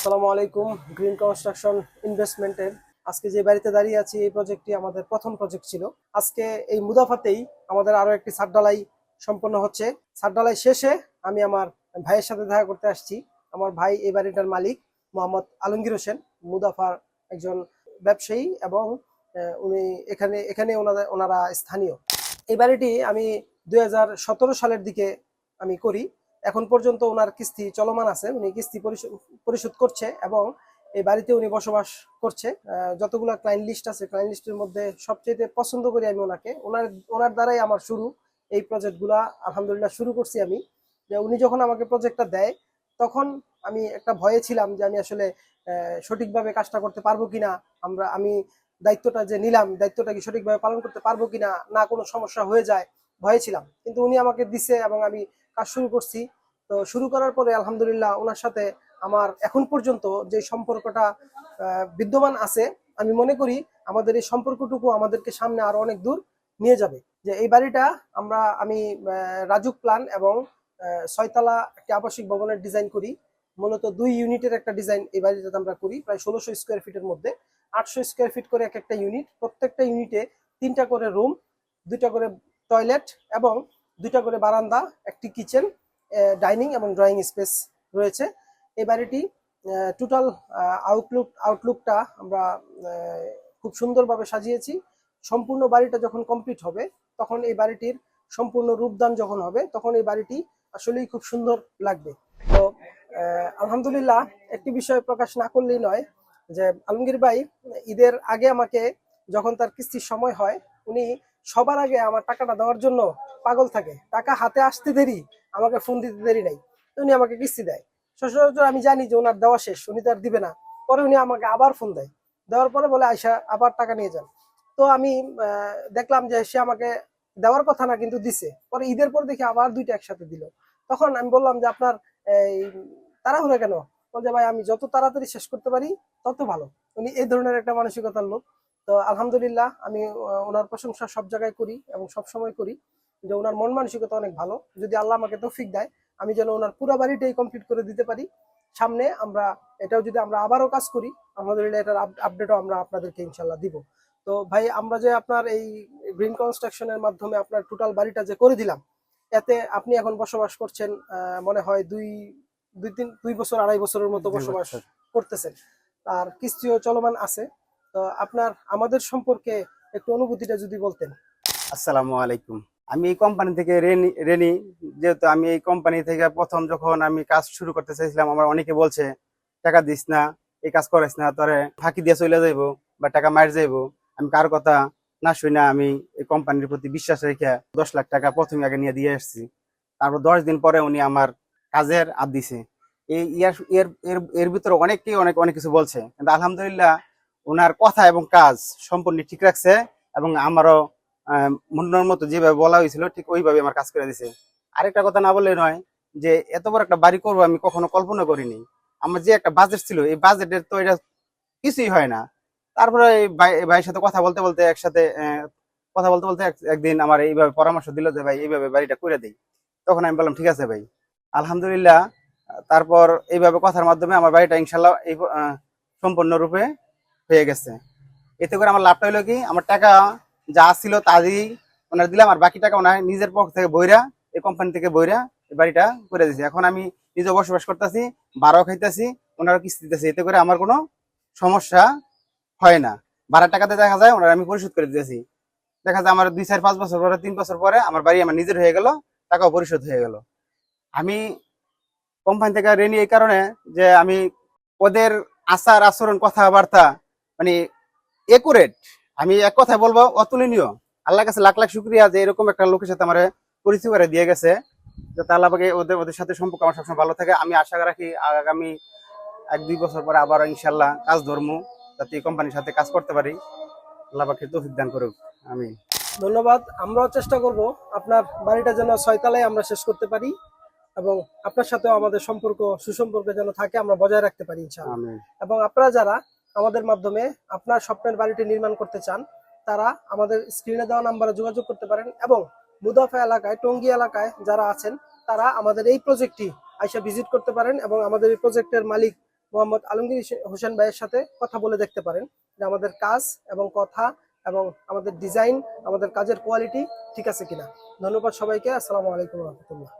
আসসালামু আলাইকুম green construction ইনভেস্টমেন্টের আজকে যে বাড়িতে দাঁড়িয়ে আছি, এই প্রজেক্টটি আমাদের প্রথম প্রজেক্ট ছিল। আজকে এই মুদাফাতেই আমাদের আরও একটি সারডালাই সম্পন্ন হচ্ছে। সারডালাই শেষে আমি আমার ভাইয়ের সাথে দেখা করতে আসছি। আমার ভাই এই বাড়িটার মালিক, মোহাম্মদ আলমগীর হোসেন, মুদাফার একজন ব্যবসায়ী এবং উনি এখানে এখানে ওনাদের, ওনারা স্থানীয়। এই বাড়িটি আমি দুই হাজার সতেরো সালের দিকে আমি করি। এখন পর্যন্ত ওনার কিস্তি চলমান আছে, উনি কিস্তি পরিশোধ করছে এবং এই বাড়িতে উনি বসবাস করছে। যতগুলো ক্লায়েন্ট লিস্ট আছে ক্লায়েন্ট লিস্টের মধ্যে সবচেয়ে পছন্দ করি আমি ওনাকে। ওনার ওনার দ্বারাই আমার শুরু। এই প্রজেক্টগুলা আলহামদুলিল্লাহ শুরু করছি আমি। যে উনি যখন আমাকে প্রজেক্টটা দেয়, তখন আমি একটা ভয়ে ছিলাম যে আমি আসলে সঠিকভাবে কাজটা করতে পারব কিনা, আমরা, আমি দায়িত্বটা যে নিলাম, দায়িত্বটা কি সঠিকভাবে পালন করতে পারব কিনা, না কোনো সমস্যা হয়ে যায় ভয়ে ছিলাম। কিন্তু উনি আমাকে দিছে এবং আমি কাজ শুরু করছি। তো শুরু করার পরে আলহামদুলিল্লাহ ওনার সাথে আমার এখন পর্যন্ত যে সম্পর্কটা বিদ্যমান আছে, আমি মনে করি আমাদের এই সম্পর্কটুকু আমাদেরকে সামনে আরও অনেক দূর নিয়ে যাবে। যে এই বাড়িটা আমরা, আমি রাজুক প্ল্যান এবং ছয়তলা একটি আবাসিক ভবনের ডিজাইন করি। মূলত দুই ইউনিটের একটা ডিজাইন এই বাড়িটাতে আমরা করি, প্রায় ষোলোশো স্কোয়ার ফিটের মধ্যে। আটশো স্কোয়ার ফিট করে এক একটা ইউনিট প্রত্যেকটা ইউনিটে তিনটা করে রুম দুইটা করে টয়লেট এবং দুইটা করে বারান্দা, একটি কিচেন ডাইনিং এবং ড্রয়িং স্পেস রয়েছে। এই বাড়িটি টোটাল আউটলুক আউটলুকটা আমরা খুব সুন্দরভাবে সাজিয়েছি। সম্পূর্ণ বাড়িটা যখন কমপ্লিট হবে, তখন এই বাড়িটির সম্পূর্ণ রূপদান যখন হবে, তখন এই বাড়িটি আসলেই খুব সুন্দর লাগবে। তো আলহামদুলিল্লাহ, একটি বিষয় প্রকাশ না করলেই নয় যে, আলমগীর ভাই ঈদের আগে আমাকে যখন তার কিস্তির সময় হয়, উনি সবার আগে আমার টাকাটা দেওয়ার জন্য পাগল থাকে। টাকা হাতে আসতে দেরি, আমাকে ফোন দিতে দেরি নাই। উনি আমাকে কিস্তি দেয়। সচরাচর আমি জানি যে ওনার দেওয়া শেষ, উনি তো আর দিবে না। পরে উনি আমাকে আবার ফোন দেয়। দেওয়ার পরে বলে আয়সা আবার টাকা নিয়ে যান। তো আমি দেখলাম যে সে আমাকে দেওয়ার কথা না, কিন্তু দিছে। পরে ঈদের পর দেখি আবার দুইটা একসাথে দিল। তখন আমি বললাম যে, আপনার এই তাড়াহুড়া কেন? বলছে, ভাই, আমি যত তাড়াতাড়ি শেষ করতে পারি, তত ভালো। উনি এই ধরনের একটা মানসিকতার লোক। তো আলহামদুলিল্লাহ আমি ওনার প্রশংসা সব জায়গায় করি এবং সব সময় করি যে ওনার মন মানসিকতা অনেক ভালো। যদি আল্লাহ আমাকে তৌফিক দেয় আমি যেন ওনার পুরো বাড়িটাই কমপ্লিট করে দিতে পারি। সামনে আমরা এটাও যদি আমরা আবারও কাজ করি আলহামদুলিল্লাহ এটার আপডেটও আমরা আপনাদেরকে ইনশাল্লাহ দিব। তো ভাই আমরা যে আপনার এই গ্রিন কনস্ট্রাকশনের মাধ্যমে আপনার টোটাল বাড়িটা যে করে দিলাম এতে আপনি এখন বসবাস করছেন আহ, মনে হয় দুই দুই তিন দুই বছর আড়াই বছরের মতো বসবাস করতেছেন। আর কিস্তিও চলমান আছে। তো আপনার, আমাদের সম্পর্কে একটু অনুভূতিটা যদি বলতেন। আসসালামু আলাইকুম। আমি এই কোম্পানি থেকে রেনি রেনি, যেহেতু আমি এই কোম্পানি থেকে প্রথম যখন আমি কাজ শুরু করতে চাইছিলাম, আমার অনেকে বলছে, টাকা দিস না, এই কাজ করিস না, তোরে ফাঁকি দিয়ে চলে যাইবো বা টাকা মার যাইবো। আমি কার কথা না শুই না আমি এই কোম্পানির প্রতি বিশ্বাস রেখে দশ লাখ টাকা প্রথমে আগে নিয়ে দিয়ে আসছি। তারপর দশ দিন পরে উনি আমার কাজের আদ দিছে। এই ইয়ার এর এর ভিতরে অনেকেই অনেক অনেক কিছু বলছে। কিন্তু আলহামদুলিল্লাহ ওনার কথা এবং কাজ সম্পূর্ণ ঠিক রাখছে এবং আমারও মনের মতো যেভাবে বলা হয়েছিল, ঠিক ওইভাবে আমার কাজ করে দিছে। আরেকটা কথা না বললে নয় যে, এত বড় একটা বাড়ি করব আমি কখনো কল্পনা করিনি। আমার যে একটা বাজেট ছিল, এই বাজেটের তো এটা কিছুই হয় না। তারপরে এই ভাইয়ের সাথে কথা বলতে বলতে একসাথে কথা বলতে বলতে একদিন আমার এইভাবে পরামর্শ দিল যে, ভাই, এইভাবে বাড়িটা করে দেই। তখন আমি বললাম, ঠিক আছে ভাই। আলহামদুলিল্লাহ, তারপর এইভাবে কথার মাধ্যমে আমার বাড়িটা ইনশাল্লাহ এই সম্পূর্ণরূপে হয়ে গেছে। এতে করে আমার লাভটা হলো কি, আমার টাকা যা ছিল তা দিয়েই ওনার দিলাম, আর বাকি টাকা ওনার নিজের পক্ষ থেকে বইরা এই কোম্পানি থেকে বইরা এই বাড়িটা করে দিয়েছি। এখন আমি নিজে বসবাস করতেছি, ভাড়াও খাইতেছি ওনারা কিস্তি দিতেছি। এতে করে আমার কোনো সমস্যা হয় না। ভাড়ার টাকাতে দেখা যায় ওনারা আমি পরিশোধ করে দিতেছি। দেখা যায় আমার দুই, চার, পাঁচ বছর পরে, তিন বছর পরে আমার বাড়ি আমার নিজের হয়ে গেল, টাকাও পরিশোধ হয়ে গেল। আমি কোম্পানি থেকে রেনি এই কারণে যে আমি ওদের আচার আচরণ কথাবার্তা মানে একুরেট আমি এক কথায় বলব অতুলনীয়। আল্লাহর কাছে লাখ লাখ শুক্রিয়া যে এরকম একটা লোকের সাথে আমার পরিচয় করে দিয়ে গেছে যাতে আল্লাহ পাকে ওদের ওদের সাথে সম্পর্ক আমার সবসময় ভালো থাকে। আমি আশা রাখি আগামী এক দুই বছর পরে আবার ইনশাল্লাহ কাজ ধর্ম যাতে এই কোম্পানির সাথে কাজ করতে পারি। আল্লাহকে তৌফিক দান করুক। আমি ধন্যবাদ। আমরাও চেষ্টা করব আপনার বাড়িটা যেন ছয়তলায় আমরা শেষ করতে পারি এবং আপনার সাথেও আমাদের সম্পর্ক সুসম্পর্ক যেন থাকে আমরা বজায় রাখতে পারি ইনশাআল্লাহ। এবং আপনারা যারা আমাদের মাধ্যমে আপনার স্বপ্নের বাড়িটি নির্মাণ করতে চান, তারা আমাদের স্ক্রিনে দেওয়া নাম্বারে যোগাযোগ করতে পারেন এবং মুদাফা এলাকায়, টঙ্গী এলাকায় যারা আছেন, তারা আমাদের এই প্রজেক্টটি আইসা ভিজিট করতে পারেন এবং আমাদের এই প্রজেক্টের মালিক মোহাম্মদ আলমগীর হোসেন ভাইয়ের সাথে কথা বলে দেখতে পারেন যে আমাদের কাজ এবং কথা এবং আমাদের ডিজাইন আমাদের কাজের কোয়ালিটি ঠিক আছে কিনা। ধন্যবাদ সবাইকে, আসসালামু আলাইকুম রহমতুল্লাহ।